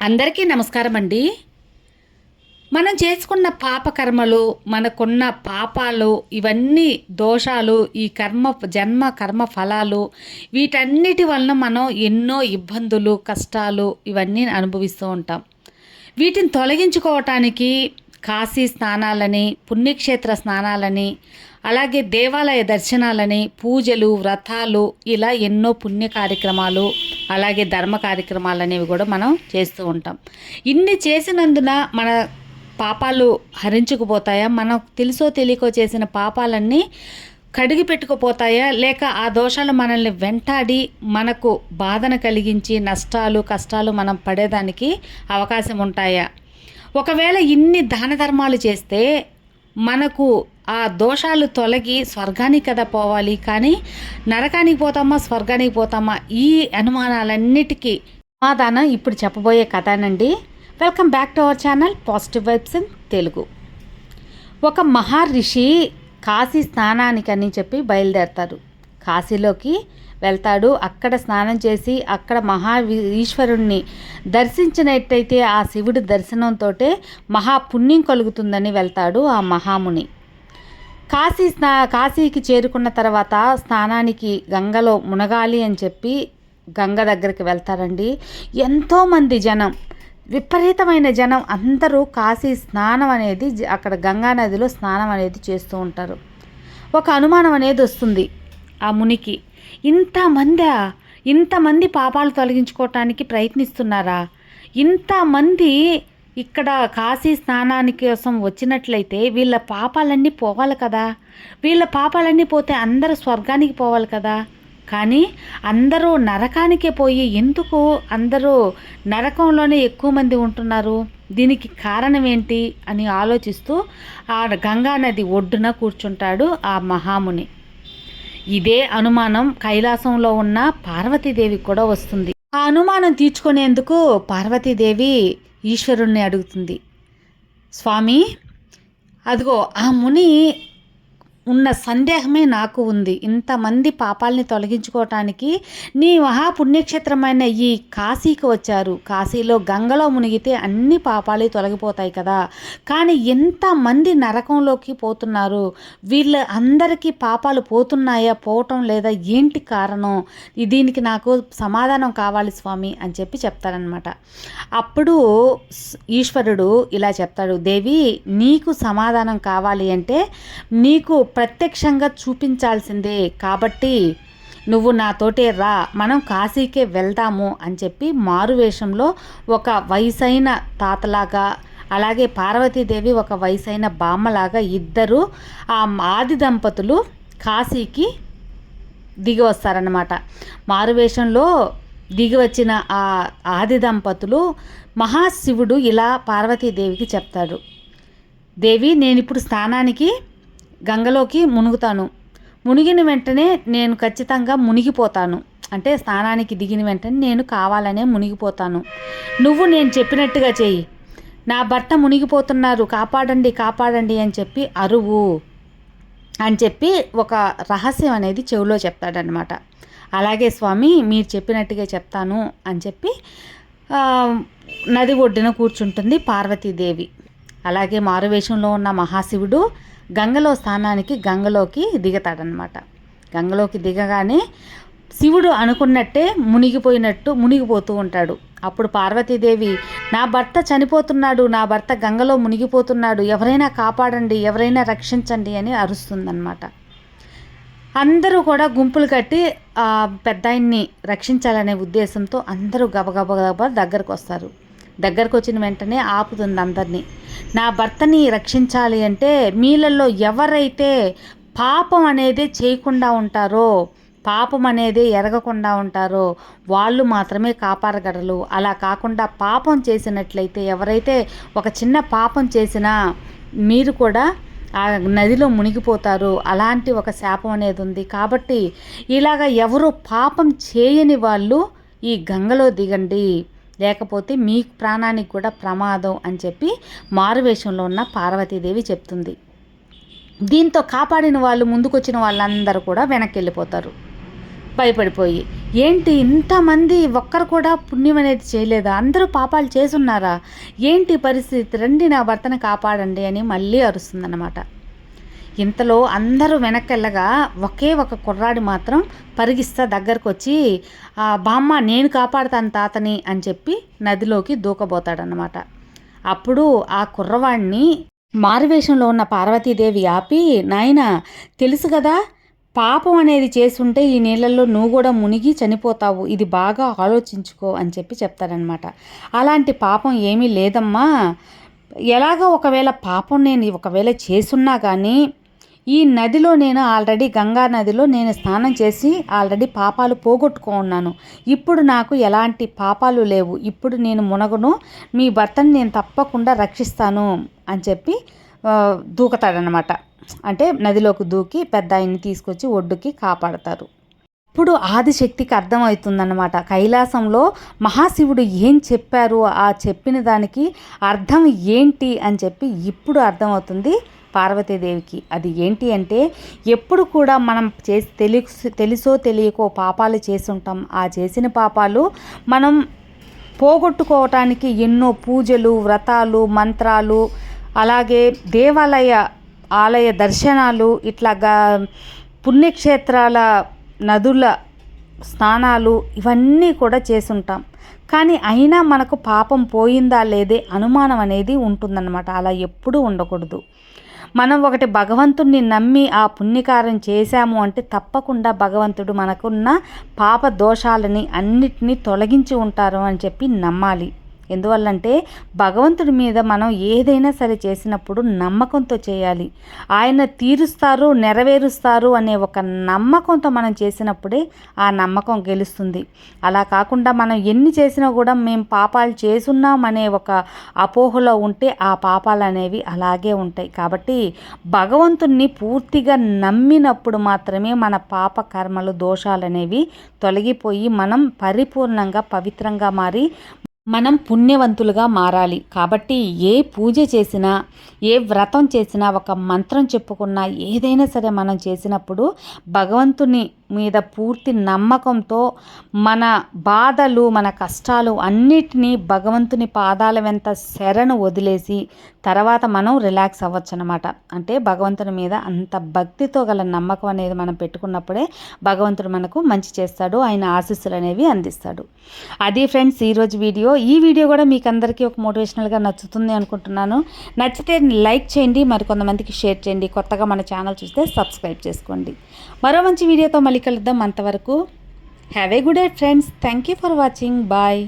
అందరికీ నమస్కారం అండి మనం చేసుకున్న పాపకర్మలు మనకున్న పాపాలు ఇవన్నీ దోషాలు ఈ కర్మ జన్మ కర్మ ఫలాలు వీటన్నిటి వలన మనం ఎన్నో ఇబ్బందులు కష్టాలు ఇవన్నీ అనుభవిస్తూ ఉంటాం. వీటిని తొలగించుకోవటానికి కాశీ స్నానాలని పుణ్యక్షేత్ర స్నానాలని అలాగే దేవాలయ దర్శనాలని పూజలు వ్రతాలు ఇలా ఎన్నో పుణ్య కార్యక్రమాలు అలాగే ధర్మ కార్యక్రమాలు అనేవి కూడా మనం చేస్తూ ఉంటాం. ఇన్ని చేసినందున మన పాపాలు హరించుకుపోతాయా? మనం తెలుసో తెలియకో చేసిన పాపాలన్నీ కడిగి పెట్టుకుపోతాయా? లేక ఆ దోషాలు మనల్ని వెంటాడి మనకు బాధను కలిగించి నష్టాలు కష్టాలు మనం పడేదానికి అవకాశం ఉంటాయా? ఒకవేళ ఇన్ని దాన ధర్మాలు చేస్తే మనకు ఆ దోషాలు తొలగి స్వర్గానికి కదా పోవాలి. కానీ నరకానికి పోతామా స్వర్గానికి పోతామా? ఈ అనుమానాలన్నిటికీ సమాధానం ఇప్పుడు చెప్పబోయే కథనండి. Welcome back to our channel positive vibes in Telugu. ఒక మహర్షి కాశీ స్నానానికని చెప్పి బయలుదేరతారు కాశీలోకి వెళ్తాడు. అక్కడ స్నానం చేసి అక్కడ మహా ఈశ్వరుణ్ణి దర్శించినట్టయితే ఆ శివుడి దర్శనంతో మహాపుణ్యం కలుగుతుందని వెళ్తాడు ఆ మహాముని. కాశీ స్నా కాశీకి చేరుకున్న తర్వాత స్నానానికి గంగలో మునగాలి అని చెప్పి గంగ దగ్గరికి వెళ్తారండి. ఎంతోమంది జనం విపరీతమైన జనం అందరూ కాశీ స్నానం అనేది అక్కడ గంగా నదిలో స్నానం అనేది చేస్తూ ఉంటారు. ఒక అనుమానం అనేది వస్తుంది ఆ మునికి. ఇంతమంది ఇంతమంది పాపాలు తొలగించుకోవటానికి ప్రయత్నిస్తున్నారా? ఇంతమంది ఇక్కడ కాశీ స్నానానికి కోసం వచ్చినట్లయితే వీళ్ళ పాపాలన్నీ పోవాలి కదా. వీళ్ళ పాపాలన్నీ పోతే అందరూ స్వర్గానికి పోవాలి కదా. కానీ అందరూ నరకానికే పోయి ఎందుకు అందరూ నరకంలోనే ఎక్కువ మంది ఉంటున్నారు? దీనికి కారణం ఏంటి అని ఆలోచిస్తూ ఆ గంగా నది ఒడ్డున కూర్చుంటాడు ఆ మహాముని. ఇదే అనుమానం కైలాసంలో ఉన్న పార్వతీదేవి కూడా వస్తుంది. ఆ అనుమానం తీర్చుకునేందుకు పార్వతీదేవి ఈశ్వరుణ్ణి అడుగుతుంది. స్వామి అదిగో ఆ ముని ఉన్న సందేహమే నాకు ఉంది. ఇంతమంది పాపాలని తొలగించుకోవటానికి నీ మహాపుణ్యక్షేత్రమైన ఈ కాశీకి వచ్చారు. కాశీలో గంగలో మునిగితే అన్ని పాపాలు తొలగిపోతాయి కదా. కానీ ఎంతమంది నరకంలోకి పోతున్నారు? వీళ్ళ అందరికీ పాపాలు పోతున్నాయా? పోవటం లేదా? ఏంటి కారణం? దీనికి నాకు సమాధానం కావాలి స్వామి అని చెప్పి చెప్తారనమాట అప్పుడు ఈశ్వరుడు ఇలా చెప్తాడు. దేవి నీకు సమాధానం కావాలి అంటే నీకు ప్రత్యక్షంగా చూపించాల్సిందే. కాబట్టి నువ్వు నాతోటే రా. మనం కాశీకే వెళ్దాము అని చెప్పి మారువేషంలో ఒక వయసైన తాతలాగా అలాగే పార్వతీదేవి ఒక వయసైన బామ్మలాగా ఇద్దరు ఆ ఆది దంపతులు కాశీకి దిగి వస్తారనమాట మారువేషంలో దిగి వచ్చిన ఆ ఆది దంపతులు మహాశివుడు ఇలా పార్వతీదేవికి చెప్తాడు. దేవి నేను ఇప్పుడు స్నానానికి గంగలోకి మునుగుతాను. మునిగిన వెంటనే నేను ఖచ్చితంగా మునిగిపోతాను. అంటే స్నానానికి దిగిన వెంటనే నేను కావాలనే మునిగిపోతాను. నువ్వు నేను చెప్పినట్టుగా చెయ్యి నా భర్త మునిగిపోతున్నారు. కాపాడండి కాపాడండి అని చెప్పి అరువు అని చెప్పి ఒక రహస్యం అనేది చెవిలో చెప్తాడనమాట అలాగే స్వామి మీరు చెప్పినట్టుగా చెప్తాను అని చెప్పి నది ఒడ్డున కూర్చుంటుంది పార్వతీదేవి. అలాగే మారువేషంలో ఉన్న మహాశివుడు గంగలో స్థానానికి గంగలోకి దిగతాడనమాట గంగలోకి దిగగానే శివుడు అనుకున్నట్టే మునిగిపోయినట్టు మునిగిపోతూ ఉంటాడు. అప్పుడు పార్వతీదేవి నా భర్త చనిపోతున్నాడు నా భర్త గంగలో మునిగిపోతున్నాడు ఎవరైనా కాపాడండి ఎవరైనా రక్షించండి అని అరుస్తుందన్నమాట. అందరూ కూడా గుంపులు కట్టి పెద్ద రక్షించాలనే ఉద్దేశంతో అందరూ గబగబ గబ దగ్గరకు వస్తారు దగ్గరకు వచ్చిన వెంటనే ఆపుతుంది అందరినీ. నా భర్తని రక్షించాలి అంటే మీలలో ఎవరైతే పాపం అనేది చేయకుండా ఉంటారో పాపం అనేది ఎరగకుండా ఉంటారో వాళ్ళు మాత్రమే కాపాడగలరు. అలా కాకుండా పాపం చేసినట్లయితే ఎవరైతే ఒక చిన్న పాపం చేసినా మీరు కూడా ఆ నదిలో మునిగిపోతారు. అలాంటి ఒక శాపం అనేది ఉంది. కాబట్టి ఇలాగ ఎవరు పాపం చేయని వాళ్ళు ఈ గంగలో దిగండి. లేకపోతే మీ ప్రాణానికి కూడా ప్రమాదం అని చెప్పి మారువేషంలో ఉన్న పార్వతీదేవి చెప్తుంది. దీంతో కాపాడిన వాళ్ళు ముందుకొచ్చిన వాళ్ళందరూ కూడా వెనక్కి వెళ్ళిపోతారు భయపడిపోయి ఏంటి ఇంతమంది ఒక్కరు కూడా పుణ్యం అనేది చేయలేదా? అందరూ పాపాలు చేసున్నారా ఏంటి పరిస్థితి? రండి నా భర్తను కాపాడండి అని మళ్ళీ అరుస్తుందన్నమాట. ఇంతలో అందరూ వెనక్కెళ్ళగా ఒకే ఒక కుర్రాడి మాత్రం పరిగిస్తా దగ్గరకు వచ్చి బామ్మ నేను కాపాడుతాను తాతని అని చెప్పి నదిలోకి దూకబోతాడనమాట అప్పుడు ఆ కుర్రవాడిని మారువేషంలో ఉన్న పార్వతీదేవి ఆపి నాయన తెలుసు కదా పాపం అనేది చేసుంటే ఈ నీళ్ళల్లో నువ్వు కూడా మునిగి చనిపోతావు ఇది బాగా ఆలోచించుకో అని చెప్పి చెప్తారనమాట అలాంటి పాపం ఏమీ లేదమ్మా. ఎలాగో ఒకవేళ పాపం నేను ఒకవేళ చేసున్నా కానీ ఈ నదిలో నేను ఆల్రెడీ గంగా నదిలో నేను స్నానం చేసి ఆల్రెడీ పాపాలు పోగొట్టుకో ఉన్నాను ఇప్పుడు నాకు ఎలాంటి పాపాలు లేవు. ఇప్పుడు నేను మునగను మీ భర్తను నేను తప్పకుండా రక్షిస్తాను అని చెప్పి దూకతాడనమాట అంటే నదిలోకి దూకి పెద్ద ఆయన్ని తీసుకొచ్చి ఒడ్డుకి కాపాడతారు. ఇప్పుడు ఆదిశక్తికి అర్థమవుతుందన్నమాట. కైలాసంలో మహాశివుడు ఏం చెప్పారు? ఆ చెప్పిన దానికి అర్థం ఏంటి అని చెప్పి ఇప్పుడు అర్థమవుతుంది. పార్వతీదేవికి. అది ఏంటి అంటే ఎప్పుడు కూడా మనం చేసి తెలుసు తెలుసో తెలియకో పాపాలు చేసుంటాం ఆ చేసిన పాపాలు మనం పోగొట్టుకోవటానికి ఎన్నో పూజలు వ్రతాలు మంత్రాలు అలాగే దేవాలయ ఆలయ దర్శనాలు ఇట్లాగా పుణ్యక్షేత్రాల నదుల స్నానాలు ఇవన్నీ కూడా చేసుంటాం. కానీ అయినా మనకు పాపం పోయిందా లేదే అనుమానం అనేది ఉంటుందన్నమాట. అలా ఎప్పుడూ ఉండకూడదు. మనం ఒకటి భగవంతుణ్ణి నమ్మి ఆ పుణ్యకారం చేశాము అంటే తప్పకుండా భగవంతుడు మనకున్న పాప దోషాలని అన్నిటినీ తొలగించి ఉంటారు అని చెప్పి నమ్మాలి. ఎందువల్లంటే భగవంతుడి మీద మనం ఏదైనా సరే చేసినప్పుడు నమ్మకంతో చేయాలి. ఆయన తీరుస్తారు నెరవేరుస్తారు అనే ఒక నమ్మకంతో మనం చేసినప్పుడే ఆ నమ్మకం గెలుస్తుంది. అలా కాకుండా మనం ఎన్ని చేసినా కూడా మేము పాపాలు చేసున్నాం అనే ఒక అపోహలో ఉంటే ఆ పాపాలు అనేవి అలాగే ఉంటాయి. కాబట్టి భగవంతుణ్ణి పూర్తిగా నమ్మినప్పుడు మాత్రమే మన పాప కర్మలు దోషాలు అనేవి తొలగిపోయి మనం పరిపూర్ణంగా పవిత్రంగా మారి మనం పుణ్యవంతులుగా మారాలి. కాబట్టి ఏ పూజ చేసినా ఏ వ్రతం చేసినా ఒక మంత్రం చెప్పుకున్నా ఏదైనా సరే మనం చేసినప్పుడు భగవంతుని మీద పూర్తి నమ్మకంతో మన బాధలు మన కష్టాలు అన్నిటినీ భగవంతుని పాదాల వెంత శరణు వదిలేసి తర్వాత మనం రిలాక్స్ అవ్వచ్చు అనమాట అంటే భగవంతుని మీద అంత భక్తితో గల నమ్మకం అనేది మనం పెట్టుకున్నప్పుడే భగవంతుడు మనకు మంచి చేస్తాడు ఆయన ఆశీస్సులు అనేవి అందిస్తాడు. అది ఫ్రెండ్స్ ఈరోజు వీడియో. ఈ వీడియో కూడా మీకు అందరికీ ఒక మోటివేషనల్గా నచ్చుతుంది అనుకుంటున్నాను. నచ్చితే లైక్ చేయండి మరి కొంతమందికి షేర్ చేయండి. కొత్తగా మన ఛానల్ చూస్తే సబ్స్క్రైబ్ చేసుకోండి. మరో మంచి వీడియోతో మళ్ళీ మళ్ళీ కలుద్దాం అంతవరకు. Have a good day friends thank you for watching bye